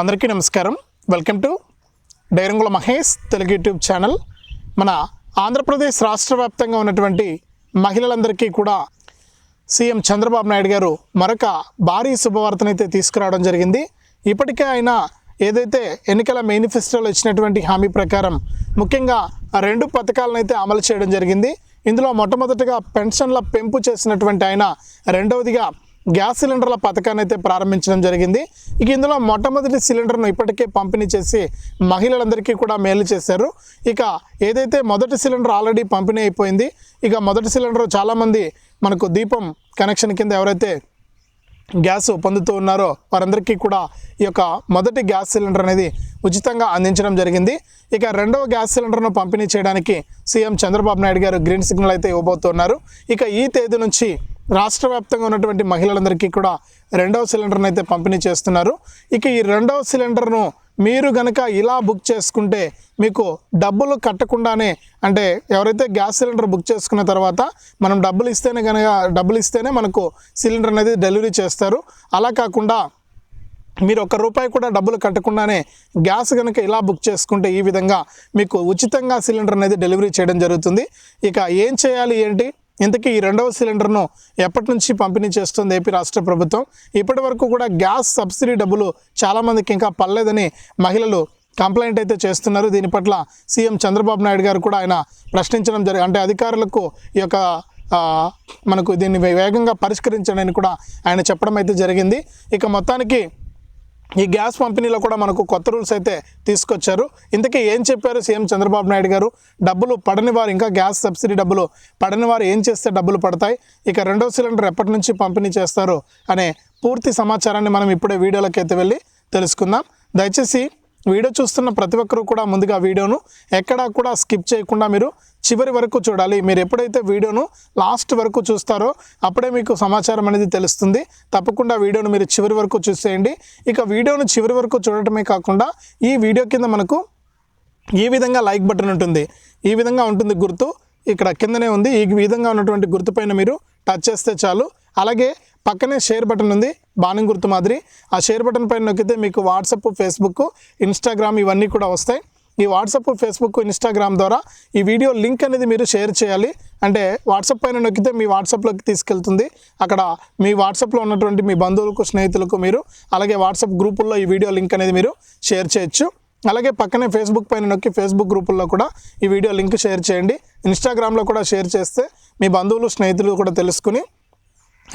అందరికీ నమస్కారం. Welcome to Dairangula Mahesh Telugu YouTube channel. మన ఆంధ్రప్రదేశ్ రాష్ట్ర వ్యాప్తంగా ఉన్నటువంటి మహిళలందరికీ కూడా సీఎం చంద్రబాబు నాయుడు గారు మరొక భారీ శుభవార్తనైతే తీసుకురావడం జరిగింది. ఇప్పటికే ఆయన ఏదైతే ఎన్నికల మేనిఫెస్టోలో ఇచ్చినటువంటి హామీ ప్రకారం ముఖ్యంగా రెండు పథకాలను అయితే అమలు చేయడం జరిగింది. ఇందులో మొట్టమొదటిగా పెన్షన్ల పెంపు చేసినటువంటి ఆయన రెండవదిగా గ్యాస్ సిలిండర్ల పథకాన్ని అయితే ప్రారంభించడం జరిగింది. ఇక ఇందులో మొట్టమొదటి సిలిండర్ను ఇప్పటికే పంపిణీ చేసి మహిళలందరికీ కూడా మేలు చేశారు. ఇక ఏదైతే మొదటి సిలిండర్ ఆల్రెడీ పంపిణీ అయిపోయింది ఇక మొదటి సిలిండర్ చాలామంది మనకు దీపం కనెక్షన్ కింద ఎవరైతే గ్యాస్ పొందుతూ ఉన్నారో వారందరికీ కూడా ఈ యొక్క మొదటి గ్యాస్ సిలిండర్ అనేది ఉచితంగా అందించడం జరిగింది. ఇక రెండవ గ్యాస్ సిలిండర్ను పంపిణీ చేయడానికి సీఎం చంద్రబాబు నాయుడు గారు గ్రీన్ సిగ్నల్ అయితే ఇవ్వబోతున్నారు. ఇక ఈ తేదీ నుంచి రాష్ట్ర వ్యాప్తంగా ఉన్నటువంటి మహిళలందరికీ కూడా రెండవ సిలిండర్ను అయితే పంపిణీ చేస్తున్నారు. ఇక ఈ రెండవ సిలిండర్ను మీరు గనక ఇలా బుక్ చేసుకుంటే మీకు డబ్బులు కట్టకుండానే అంటే ఎవరైతే గ్యాస్ సిలిండర్ బుక్ చేసుకున్న తర్వాత మనం డబ్బులు ఇస్తేనే కనుక డబ్బులు ఇస్తేనే మనకు సిలిండర్ అనేది డెలివరీ చేస్తారు. అలా కాకుండా మీరు ఒక్క రూపాయి కూడా డబ్బులు కట్టకుండానే గ్యాస్ కనుక ఇలా బుక్ చేసుకుంటే ఈ విధంగా మీకు ఉచితంగా సిలిండర్ అనేది డెలివరీ చేయడం జరుగుతుంది. ఇక ఏం చేయాలి ఏంటి? ఇంతకీ ఈ రెండవ సిలిండర్ను ఎప్పటి నుంచి పంపిణీ చేస్తుంది ఏపీ రాష్ట్ర ప్రభుత్వం? ఇప్పటి వరకు కూడా గ్యాస్ సబ్సిడీ డబ్బులు చాలామందికి ఇంకా పర్లేదని మహిళలు కంప్లైంట్ అయితే చేస్తున్నారు. దీని పట్ల సీఎం చంద్రబాబు నాయుడు గారు కూడా ఆయన ప్రశ్నించడం జరిగి అంటే అధికారులకు ఈ యొక్క మనకు దీన్ని వే- వేగంగా పరిష్కరించడానికి కూడా ఆయన చెప్పడం అయితే జరిగింది. ఇక మొత్తానికి ఈ గ్యాస్ పంపిణీలో కూడా మనకు కొత్త రూల్స్ అయితే తీసుకొచ్చారు. ఇంతకీ ఏం చెప్పారు సీఎం చంద్రబాబు నాయుడు గారు? డబ్బులు పడని వారు ఇంకా గ్యాస్ సబ్సిడీ డబ్బులు పడని వారు ఏం చేస్తే డబ్బులు పడతాయి? ఇక రెండో సిలిండర్ ఎప్పటి నుంచి పంపిణీ చేస్తారు? అనే పూర్తి సమాచారాన్ని మనం ఇప్పుడే వీడియోలోకి అయితే వెళ్ళి తెలుసుకుందాం. దయచేసి వీడియో చూస్తున్న ప్రతి ఒక్కరూ కూడా ముందుగా వీడియోను ఎక్కడా కూడా స్కిప్ చేయకుండా మీరు చివరి వరకు చూడాలి. మీరు ఎప్పుడైతే వీడియోను లాస్ట్ వరకు చూస్తారో అప్పుడే మీకు సమాచారం అనేది తెలుస్తుంది. తప్పకుండా వీడియోను మీరు చివరి వరకు చూసేయండి. ఇక వీడియోను చివరి వరకు చూడటమే కాకుండా ఈ వీడియో కింద మనకు ఈ విధంగా లైక్ బటన్ ఉంటుంది. ఈ విధంగా ఉంటుంది గుర్తు. ఇక్కడ కిందనే ఉంది. ఈ విధంగా ఉన్నటువంటి గుర్తు పైన మీరు టచ్ చేస్తే చాలు. అలాగే పక్కనే షేర్ బటన్ ఉంది బాణం గుర్తు మాదిరి. ఆ షేర్ బటన్ పైన నొక్కితే మీకు వాట్సప్ ఫేస్బుక్ ఇన్స్టాగ్రామ్ ఇవన్నీ కూడా వస్తాయి. ఈ వాట్సప్ ఫేస్బుక్ ఇన్స్టాగ్రామ్ ద్వారా ఈ వీడియో లింక్ అనేది మీరు షేర్ చేయాలి. అంటే వాట్సాప్ పైన నొక్కితే మీ వాట్సాప్లోకి తీసుకెళ్తుంది. అక్కడ మీ వాట్సాప్లో ఉన్నటువంటి మీ బంధువులకు స్నేహితులకు మీరు అలాగే వాట్సాప్ గ్రూపుల్లో ఈ వీడియో లింక్ అనేది మీరు షేర్ చేయొచ్చు. అలాగే పక్కనే ఫేస్బుక్ పైన నొక్కి ఫేస్బుక్ గ్రూపుల్లో కూడా ఈ వీడియో లింక్ షేర్ చేయండి. ఇన్స్టాగ్రామ్లో కూడా షేర్ చేస్తే మీ బంధువులు స్నేహితులు కూడా తెలుసుకుని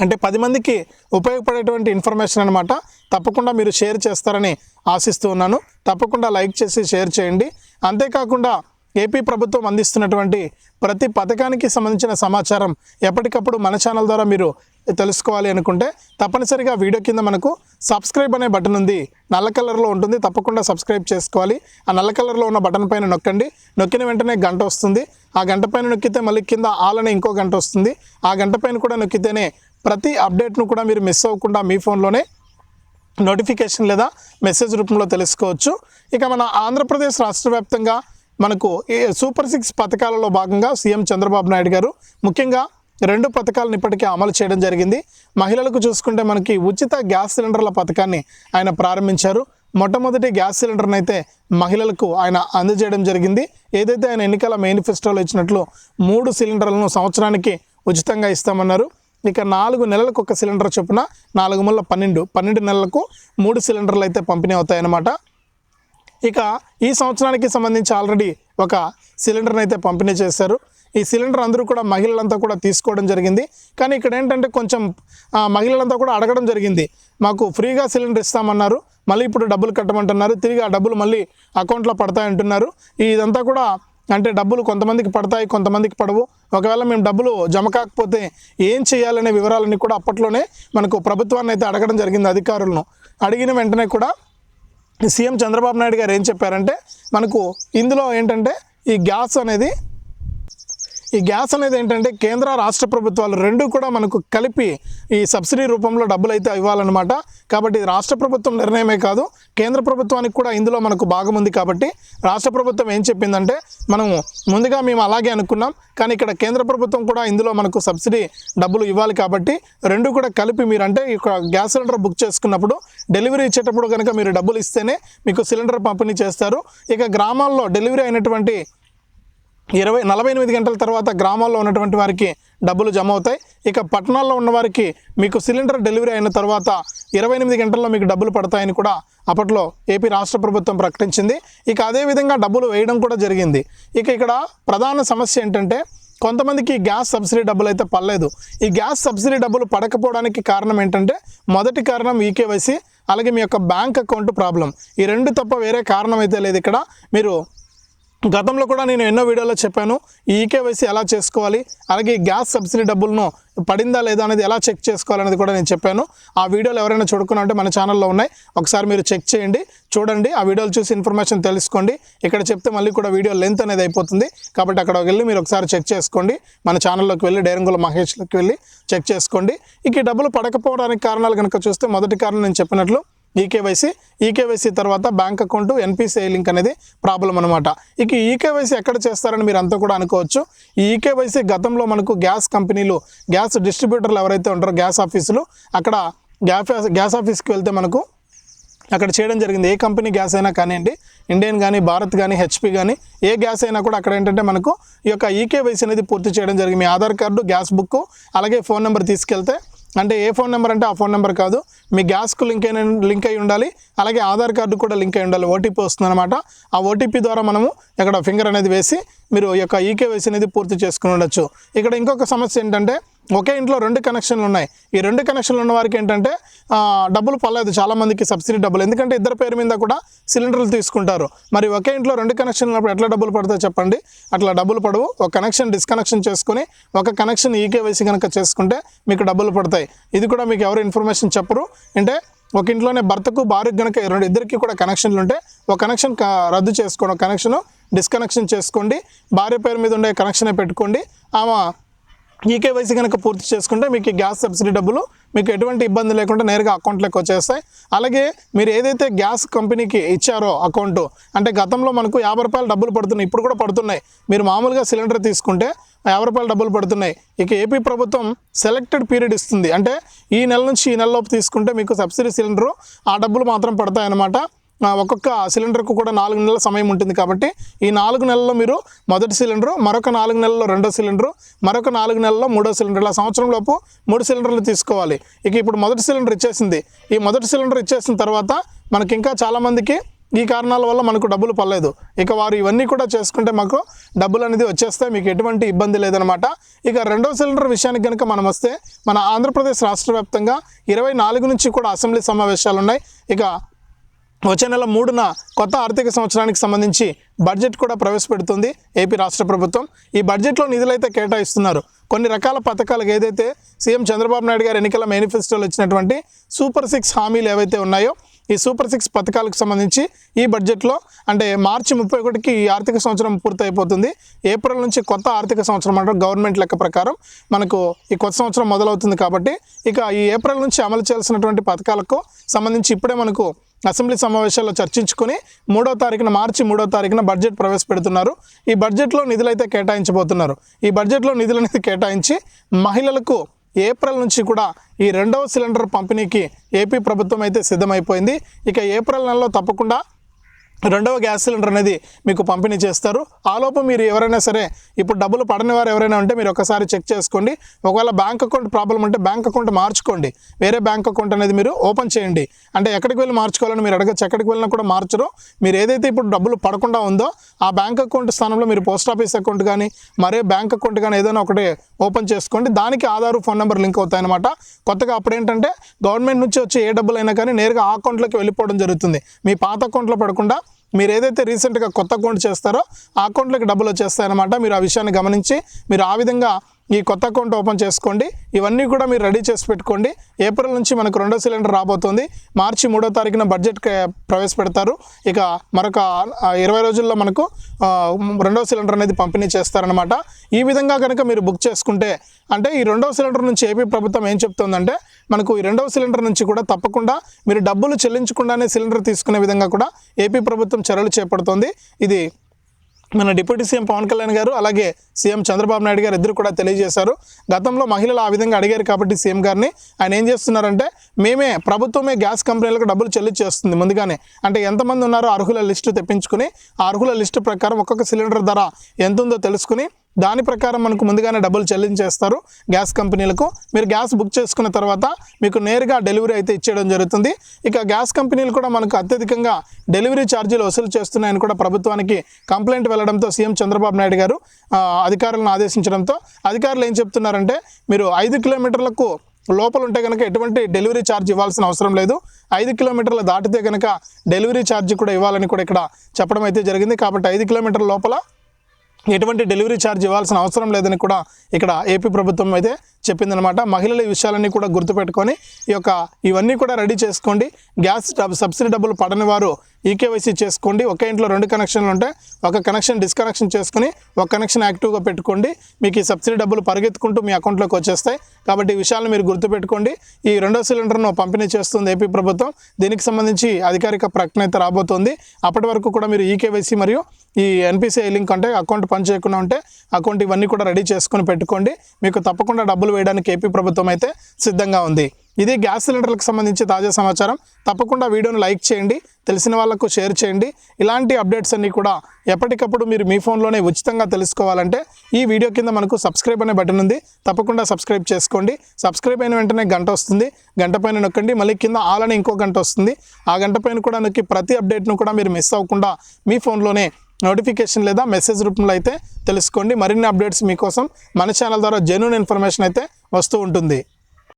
అంటే పది మందికి ఉపయోగపడేటువంటి ఇన్ఫర్మేషన్ అనమాట తప్పకుండా మీరు షేర్ చేస్తారని ఆశిస్తూ ఉన్నాను. తప్పకుండా లైక్ చేసి షేర్ చేయండి. అంతేకాకుండా ఏపీ ప్రభుత్వం అందిస్తున్నటువంటి ప్రతి పథకానికి సంబంధించిన సమాచారం ఎప్పటికప్పుడు మన ఛానల్ ద్వారా మీరు తెలుసుకోవాలి అనుకుంటే తప్పనిసరిగా వీడియో కింద మనకు సబ్స్క్రైబ్ అనే బటన్ ఉంది. నల్ల కలర్లో ఉంటుంది. తప్పకుండా సబ్స్క్రైబ్ చేసుకోవాలి. ఆ నల్ల కలర్లో ఉన్న బటన్ పైన నొక్కండి. నొక్కిన వెంటనే గంట వస్తుంది. ఆ గంట పైన నొక్కితే మళ్ళీ కింద ఆల్ అనే ఇంకో గంట వస్తుంది. ఆ గంట పైన కూడా నొక్కితేనే ప్రతి అప్డేట్ను కూడా మీరు మిస్ అవ్వకుండా మీ ఫోన్లోనే నోటిఫికేషన్ లేదా మెసేజ్ రూపంలో తెలుసుకోవచ్చు. ఇక మన ఆంధ్రప్రదేశ్ రాష్ట్ర వ్యాప్తంగా మనకు సూపర్ సిక్స్ పథకాలలో భాగంగా సీఎం చంద్రబాబు నాయుడు గారు ముఖ్యంగా రెండు పథకాలను ఇప్పటికే అమలు చేయడం జరిగింది. మహిళలకు చూసుకుంటే మనకి ఉచిత గ్యాస్ సిలిండర్ల పథకాన్ని ఆయన ప్రారంభించారు. మొట్టమొదటి గ్యాస్ సిలిండర్ని అయితే మహిళలకు ఆయన అందజేయడం జరిగింది. ఏదైతే ఆయన ఎన్నికల మేనిఫెస్టోలో ఇచ్చినట్లు మూడు సిలిండర్లను సంవత్సరానికి ఉచితంగా ఇస్తామన్నారు. ఇక నాలుగు నెలలకు ఒక సిలిండర్ చొప్పున నాలుగు ముళ్ళ పన్నెండు పన్నెండు నెలలకు మూడు సిలిండర్లు అయితే పంపిణీ అవుతాయన్నమాట. ఇక ఈ సంవత్సరానికి సంబంధించి ఆల్రెడీ ఒక సిలిండర్ని అయితే పంపిణీ చేశారు. ఈ సిలిండర్ అందరూ కూడా మహిళలంతా కూడా తీసుకోవడం జరిగింది. కానీ ఇక్కడ ఏంటంటే కొంచెం మహిళలంతా కూడా అడగడం జరిగింది. మాకు ఫ్రీగా సిలిండర్ ఇస్తామన్నారు. మళ్ళీ ఇప్పుడు డబ్బులు కట్టమంటున్నారు. తిరిగి ఆ డబ్బులు మళ్ళీ అకౌంట్లో పడతాయంటున్నారు. ఇదంతా కూడా అంటే డబ్బులు కొంతమందికి పడతాయి కొంతమందికి పడవు. ఒకవేళ మేము డబ్బులు జమ కాకపోతే ఏం చేయాలనే వివరాలన్నీ కూడా అప్పట్లోనే మనకు ప్రభుత్వాన్ని అయితే అడగడం జరిగింది అధికారులను. అడిగిన వెంటనే కూడా సీఎం చంద్రబాబు నాయుడు గారు ఏం చెప్పారంటే మనకు ఇందులో ఏంటంటే ఈ గ్యాస్ అనేది ఈ గ్యాస్ అనేది ఏంటంటే కేంద్ర రాష్ట్ర ప్రభుత్వాలు రెండు కూడా మనకు కలిపి ఈ సబ్సిడీ రూపంలో డబ్బులు అయితే ఇవ్వాలన్నమాట. కాబట్టి ఇది రాష్ట్ర ప్రభుత్వం నిర్ణయమే కాదు కేంద్ర ప్రభుత్వానికి కూడా ఇందులో మనకు భాగం ఉంది కాబట్టి రాష్ట్ర ప్రభుత్వం ఏం చెప్పిందంటే మనము ముందుగా మేము అలాగే అనుకున్నాం కానీ ఇక్కడ కేంద్ర ప్రభుత్వం కూడా ఇందులో మనకు సబ్సిడీ డబ్బులు ఇవ్వాలి కాబట్టి రెండు కూడా కలిపి మీరు అంటే ఈ గ్యాస్ సిలిండర్ బుక్ చేసుకున్నప్పుడు డెలివరీ ఇచ్చేటప్పుడు కనుక మీరు డబ్బులు ఇస్తేనే మీకు సిలిండర్ పంపిణీ చేస్తారు. ఇక గ్రామాల్లో డెలివరీ అయినటువంటి ఇరవై నలభై ఎనిమిది గంటల తర్వాత గ్రామాల్లో ఉన్నటువంటి వారికి డబ్బులు జమ అవుతాయి. ఇక పట్టణాల్లో ఉన్నవారికి మీకు సిలిండర్ డెలివరీ అయిన తర్వాత ఇరవై ఎనిమిది గంటల్లో మీకు డబ్బులు పడతాయని కూడా అప్పట్లో ఏపీ రాష్ట్ర ప్రభుత్వం ప్రకటించింది. ఇక అదేవిధంగా డబ్బులు వేయడం కూడా జరిగింది. ఇక ఇక్కడ ప్రధాన సమస్య ఏంటంటే కొంతమందికి గ్యాస్ సబ్సిడీ డబ్బులు అయితే పడలేదు. ఈ గ్యాస్ సబ్సిడీ డబ్బులు పడకపోవడానికి కారణం ఏంటంటే మొదటి కారణం ఈకేవైసీ అలాగే మీ యొక్క బ్యాంక్ అకౌంట్ ప్రాబ్లం. ఈ రెండు తప్ప వేరే కారణం అయితే లేదు ఇక్కడ. మీరు గతంలో కూడా నేను ఎన్నో వీడియోలో చెప్పాను ఈ ఈకేవైసీ ఎలా చేసుకోవాలి అలాగే గ్యాస్ సబ్సిడీ డబ్బులను పడిందా లేదా అనేది ఎలా చెక్ చేసుకోవాలనేది కూడా నేను చెప్పాను. ఆ వీడియోలు ఎవరైనా చూడుకున్నారంటే మన ఛానల్లో ఉన్నాయి. ఒకసారి మీరు చెక్ చేయండి చూడండి ఆ వీడియోలు చూసి ఇన్ఫర్మేషన్ తెలుసుకోండి. ఇక్కడ చెప్తే మళ్ళీ కూడా వీడియో లెంత్ అనేది అయిపోతుంది. కాబట్టి అక్కడ వెళ్ళి మీరు ఒకసారి చెక్ చేసుకోండి. మన ఛానల్లోకి వెళ్ళి డైరంగుల మహేష్లోకి వెళ్ళి చెక్ చేసుకోండి. ఇక డబ్బులు పడకపోవడానికి కారణాలు కనుక చూస్తే మొదటి కారణం నేను చెప్పినట్లు ఈకేవైసీ ఈకేవైసీ తర్వాత బ్యాంక్ అకౌంట్ ఎన్పిసిఐ లింక్ అనేది ప్రాబ్లం అనమాట ఇక ఈకేవైసీ ఎక్కడ చేస్తారని మీరు అంతా కూడా అనుకోవచ్చు. ఈ ఈకేవైసీ గతంలో మనకు గ్యాస్ కంపెనీలు గ్యాస్ డిస్ట్రిబ్యూటర్లు ఎవరైతే ఉంటారో గ్యాస్ ఆఫీసులు అక్కడ గ్యాస్ గ్యాస్ ఆఫీస్కి వెళ్తే మనకు అక్కడ చేయడం జరిగింది. ఏ కంపెనీ గ్యాస్ అయినా కానివ్వండి ఇండియన్ కానీ భారత్ కానీ హెచ్పి కానీ ఏ గ్యాస్ అయినా కూడా అక్కడ ఏంటంటే మనకు ఈ యొక్క ఈకేవైసీ అనేది పూర్తి చేయడం జరిగింది. మీ ఆధార్ కార్డు గ్యాస్ బుక్ అలాగే ఫోన్ నెంబర్ తీసుకెళ్తే అంటే ఏ ఫోన్ నెంబర్ అంటే ఆ ఫోన్ నెంబర్ కాదు. మీ గ్యాస్కు లింక్ అయిన లింక్ అయి ఉండాలి. అలాగే ఆధార్ కార్డు కూడా లింక్ అయి ఉండాలి. ఓటీపీ వస్తుందన్నమాట. ఆ ఓటీపీ ద్వారా మనము ఇక్కడ ఫింగర్ అనేది వేసి మీరు ఈ యొక్క ఈకేవైసీ అనేది పూర్తి చేసుకుని ఉండొచ్చు. ఇక్కడ ఇంకొక సమస్య ఏంటంటే ఒకే ఇంట్లో రెండు కనెక్షన్లు ఉన్నాయి. ఈ రెండు కనెక్షన్లు ఉన్న వారికి ఏంటంటే డబ్బులు పర్లేదు చాలామందికి సబ్సిడీ డబ్బులు. ఎందుకంటే ఇద్దరు పేరు మీద కూడా సిలిండర్లు తీసుకుంటారు. మరి ఒకే ఇంట్లో రెండు కనెక్షన్లు ఉన్నప్పుడు ఎట్లా డబ్బులు పడతాయి చెప్పండి. అట్లా డబ్బులు పడవు. ఒక కనెక్షన్ డిస్కనెక్షన్ చేసుకుని ఒక కనెక్షన్ ఈకేవైసీ కనుక చేసుకుంటే మీకు డబ్బులు పడతాయి. ఇది కూడా మీకు ఎవరు ఇన్ఫర్మేషన్ చెప్పరు. అంటే ఒక ఇంట్లోనే భర్తకు భార్యకు కనుక రెండు ఇద్దరికి కూడా కనెక్షన్లు ఉంటే ఒక కనెక్షన్ రద్దు చేసుకోండి. ఒక కనెక్షన్ డిస్కనెక్షన్ చేసుకోండి. భార్య పేరు మీద ఉండే కనెక్షనే పెట్టుకోండి. ఆమె ఈ కేవైసీ కనుక పూర్తి చేసుకుంటే మీకు గ్యాస్ సబ్సిడీ డబ్బులు మీకు ఎటువంటి ఇబ్బంది లేకుండా నేరుగా అకౌంట్లోకి వచ్చేస్తాయి. అలాగే మీరు ఏదైతే గ్యాస్ కంపెనీకి ఇచ్చారో అకౌంట్ అంటే గతంలో మనకు యాభై రూపాయలు డబ్బులు పడుతున్నాయి ఇప్పుడు కూడా పడుతున్నాయి. మీరు మామూలుగా సిలిండర్ తీసుకుంటే యాభై రూపాయలు డబ్బులు పడుతున్నాయి. ఇక ఏపీ ప్రభుత్వం సెలెక్టెడ్ పీరియడ్ ఇస్తుంది. అంటే ఈ నెల నుంచి ఈ నెలలోపు తీసుకుంటే మీకు సబ్సిడీ సిలిండరు ఆ డబ్బులు మాత్రం పడతాయన్నమాట. ఒక్కొక్క సిలిండర్కు కూడా నాలుగు నెలల సమయం ఉంటుంది కాబట్టి ఈ నాలుగు నెలల్లో మీరు మొదటి సిలిండరు మరొక నాలుగు నెలల్లో రెండో సిలిండరు మరొక నాలుగు నెలల్లో మూడో సిలిండర్ ఇలా సంవత్సరం లోపు మూడు సిలిండర్లు తీసుకోవాలి. ఇక ఇప్పుడు మొదటి సిలిండర్ ఇచ్చేసింది. ఈ మొదటి సిలిండర్ ఇచ్చేసిన తర్వాత మనకి ఇంకా చాలామందికి ఈ కారణాల వల్ల మనకు డబ్బులు పర్లేదు ఇక వారు ఇవన్నీ కూడా చేసుకుంటే మాకు డబ్బులు అనేది వచ్చేస్తాయి మీకు ఎటువంటి ఇబ్బంది లేదనమాట ఇక రెండో సిలిండర్ విషయానికి కనుక మనం వస్తే మన ఆంధ్రప్రదేశ్ రాష్ట్ర వ్యాప్తంగా ఇరవై నాలుగు నుంచి కూడా అసెంబ్లీ సమావేశాలు ఉన్నాయి. ఇక వచ్చే నెల మూడున కొత్త ఆర్థిక సంవత్సరానికి సంబంధించి బడ్జెట్ కూడా ప్రవేశపెడుతుంది ఏపీ రాష్ట్ర ప్రభుత్వం. ఈ బడ్జెట్లో నిధులైతే కేటాయిస్తున్నారు. కొన్ని రకాల పథకాలకు ఏదైతే సీఎం చంద్రబాబు నాయుడు గారు ఎన్నికల మేనిఫెస్టోలో ఇచ్చినటువంటి సూపర్ సిక్స్ హామీలు ఏవైతే ఉన్నాయో ఈ సూపర్ సిక్స్ పథకాలకు సంబంధించి ఈ బడ్జెట్లో అంటే మార్చి ముప్పై ఒకటికి ఈ ఆర్థిక సంవత్సరం పూర్తయిపోతుంది. ఏప్రిల్ నుంచి కొత్త ఆర్థిక సంవత్సరం అంటే గవర్నమెంట్ లెక్క ప్రకారం. మనకు ఈ కొత్త సంవత్సరం మొదలవుతుంది కాబట్టి ఇక ఈ ఏప్రిల్ నుంచి అమలు చేయాల్సినటువంటి పథకాలకు సంబంధించి ఇప్పుడే మనకు అసెంబ్లీ సమావేశాల్లో చర్చించుకొని మూడో తారీఖున మార్చి మూడో తారీఖున బడ్జెట్ ప్రవేశపెడుతున్నారు. ఈ బడ్జెట్లో నిధులైతే కేటాయించబోతున్నారు. ఈ బడ్జెట్లో నిధులు అనేది కేటాయించి మహిళలకు ఏప్రిల్ నుంచి కూడా ఈ రెండవ సిలిండర్ పంపిణీకి ఏపీ ప్రభుత్వం అయితే సిద్ధమైపోయింది. ఇక ఏప్రిల్ నెలలో తప్పకుండా రెండవ గ్యాస్ సిలిండర్ అనేది మీకు పంపిణీ చేస్తారు. ఆలోపు మీరు ఎవరైనా సరే ఇప్పుడు డబ్బులు పడని వారు ఎవరైనా ఉంటే మీరు ఒకసారి చెక్ చేసుకోండి. ఒకవేళ బ్యాంక్ అకౌంట్ ప్రాబ్లం ఉంటే బ్యాంక్ అకౌంట్ మార్చుకోండి. వేరే బ్యాంక్ అకౌంట్ అనేది మీరు ఓపెన్ చేయండి. అంటే ఎక్కడికి వెళ్ళి మార్చుకోవాలని మీరు అడగచ్చు. ఎక్కడికి వెళ్ళినా కూడా మార్చరు. మీరు ఏదైతే ఇప్పుడు డబ్బులు పడకుండా ఉందో ఆ బ్యాంక్ అకౌంట్ స్థానంలో మీరు పోస్ట్ ఆఫీస్ అకౌంట్ కానీ మరే బ్యాంక్ అకౌంట్ కానీ ఏదైనా ఒకటి ఓపెన్ చేసుకోండి. దానికి ఆధార్ ఫోన్ నెంబర్ లింక్ అవుతాయి అనమాట కొత్తగా అప్పుడు ఏంటంటే గవర్నమెంట్ నుంచి వచ్చి ఏ డబ్బులు అయినా కానీ నేరుగా ఆ అకౌంట్లోకి వెళ్ళిపోవడం జరుగుతుంది. మీ పాత అకౌంట్లో పడకుండా మీరు ఏదైతే రీసెంట్గా కొత్త అకౌంట్ చేస్తారో ఆ అకౌంట్లోకి డబ్బులు వచ్చేస్తాయన్నమాట. మీరు ఆ విషయాన్ని గమనించి మీరు ఆ విధంగా ఈ కొత్త అకౌంట్ ఓపెన్ చేసుకోండి. ఇవన్నీ కూడా మీరు రెడీ చేసి పెట్టుకోండి. ఏప్రిల్ నుంచి మనకు రెండో సిలిండర్ రాబోతుంది. మార్చి మూడో తారీఖున బడ్జెట్ ప్రవేశపెడతారు. ఇక మరొక ఇరవై రోజుల్లో మనకు రెండో సిలిండర్ అనేది పంపిణీ చేస్తారనమాట ఈ విధంగా కనుక మీరు బుక్ చేసుకుంటే అంటే ఈ రెండవ సిలిండర్ నుంచి ఏపీ ప్రభుత్వం ఏం చెప్తుందంటే మనకు ఈ రెండవ సిలిండర్ నుంచి కూడా తప్పకుండా మీరు డబ్బులు చెల్లించకుండానే సిలిండర్ తీసుకునే విధంగా కూడా ఏపీ ప్రభుత్వం చర్యలు చేపడుతోంది. ఇది మన డిప్యూటీ సీఎం పవన్ కళ్యాణ్ గారు అలాగే సీఎం చంద్రబాబు నాయుడు గారు ఇద్దరు కూడా తెలియజేశారు. గతంలో మహిళలు ఆ విధంగా అడిగారు కాబట్టి సీఎం గారిని ఆయన ఏం చేస్తున్నారంటే మేమే ప్రభుత్వమే గ్యాస్ కంపెనీలకు డబ్బులు చెల్లించేస్తుంది ముందుగానే. అంటే ఎంతమంది ఉన్నారో అర్హుల లిస్టు తెప్పించుకుని ఆ అర్హుల లిస్టు ప్రకారం ఒక్కొక్క సిలిండర్ ధర ఎంత ఉందో తెలుసుకుని దాని ప్రకారం మనకు ముందుగానే డబ్బులు చెల్లించేస్తారు. గ్యాస్ కంపెనీలకు. మీరు గ్యాస్ బుక్ చేసుకున్న తర్వాత మీకు నేరుగా డెలివరీ అయితే ఇచ్చేయడం జరుగుతుంది. ఇక గ్యాస్ కంపెనీలు కూడా మనకు అత్యధికంగా డెలివరీ ఛార్జీలు వసూలు చేస్తున్నాయని కూడా ప్రభుత్వానికి కంప్లైంట్ వెళ్ళడంతో సీఎం చంద్రబాబు నాయుడు గారు అధికారులను ఆదేశించడంతో అధికారులు ఏం చెప్తున్నారంటే మీరు ఐదు కిలోమీటర్లకు లోపల ఉంటే కనుక ఎటువంటి డెలివరీ ఛార్జ్ ఇవ్వాల్సిన అవసరం లేదు. ఐదు కిలోమీటర్లు దాటితే కనుక డెలివరీ ఛార్జ్ కూడా ఇవ్వాలని కూడా ఇక్కడ చెప్పడం అయితే జరిగింది. కాబట్టి ఐదు కిలోమీటర్ల లోపల ఎటువంటి డెలివరీ ఛార్జ్ ఇవ్వాల్సిన అవసరం లేదని కూడా ఇక్కడ ఏపీ ప్రభుత్వం అయితే చెప్పిందనమాట మహిళల ఈ విషయాలన్నీ కూడా గుర్తుపెట్టుకొని ఈ యొక్క ఇవన్నీ కూడా రెడీ చేసుకోండి. గ్యాస్ సబ్సిడీ డబ్బులు పడని వారు ఈకేవైసీ చేసుకోండి. ఒక ఇంట్లో రెండు కనెక్షన్లు ఉంటే ఒక కనెక్షన్ డిస్కనెక్షన్ చేసుకుని ఒక కనెక్షన్ యాక్టివ్గా పెట్టుకోండి. మీకు ఈ సబ్సిడీ డబ్బులు పరిగెత్తుకుంటూ మీ అకౌంట్లోకి వచ్చేస్తాయి. కాబట్టి ఈ విషయాలను మీరు గుర్తుపెట్టుకోండి. ఈ రెండో సిలిండర్ను పంపిణీ చేస్తుంది ఏపీ ప్రభుత్వం. దీనికి సంబంధించి అధికారిక ప్రకటన అయితే రాబోతోంది. అప్పటి వరకు కూడా మీరు ఈకేవైసీ మరియు ఈ ఎన్పిసిఐ లింక్ అంటే అకౌంట్ పని చేయకుండా ఉంటే అకౌంట్ ఇవన్నీ కూడా రెడీ చేసుకొని పెట్టుకోండి. మీకు తప్పకుండా డబ్బులు వేయడానికి ఏపీ ప్రభుత్వం అయితే సిద్ధంగా ఉంది. ఇది గ్యాస్ సిలిండర్లకు సంబంధించి తాజా సమాచారం. తప్పకుండా వీడియోను లైక్ చేయండి తెలిసిన వాళ్ళకు షేర్ చేయండి. ఇలాంటి అప్డేట్స్ అన్నీ కూడా ఎప్పటికప్పుడు మీరు మీ ఫోన్లోనే ఉచితంగా తెలుసుకోవాలంటే ఈ వీడియో కింద మనకు సబ్స్క్రైబ్ అనే బటన్ ఉంది. తప్పకుండా సబ్స్క్రైబ్ చేసుకోండి. సబ్స్క్రైబ్ అయిన వెంటనే గంట వస్తుంది. గంట పైన నొక్కండి. మళ్ళీ కింద ఆల్ అని ఇంకో గంట వస్తుంది. ఆ గంట పైన కూడా నొక్కి ప్రతి అప్డేట్ను కూడా మీరు మిస్ అవ్వకుండా మీ ఫోన్లోనే నోటిఫికేషన్ లేదా మెసేజ్ రూపంలో అయితే తెలుసుకోండి. మరిన్ని అప్డేట్స్ మీకోసం మన ఛానల్ ద్వారా జెన్యున్ ఇన్ఫర్మేషన్ అయితే వస్తూ ఉంటుంది.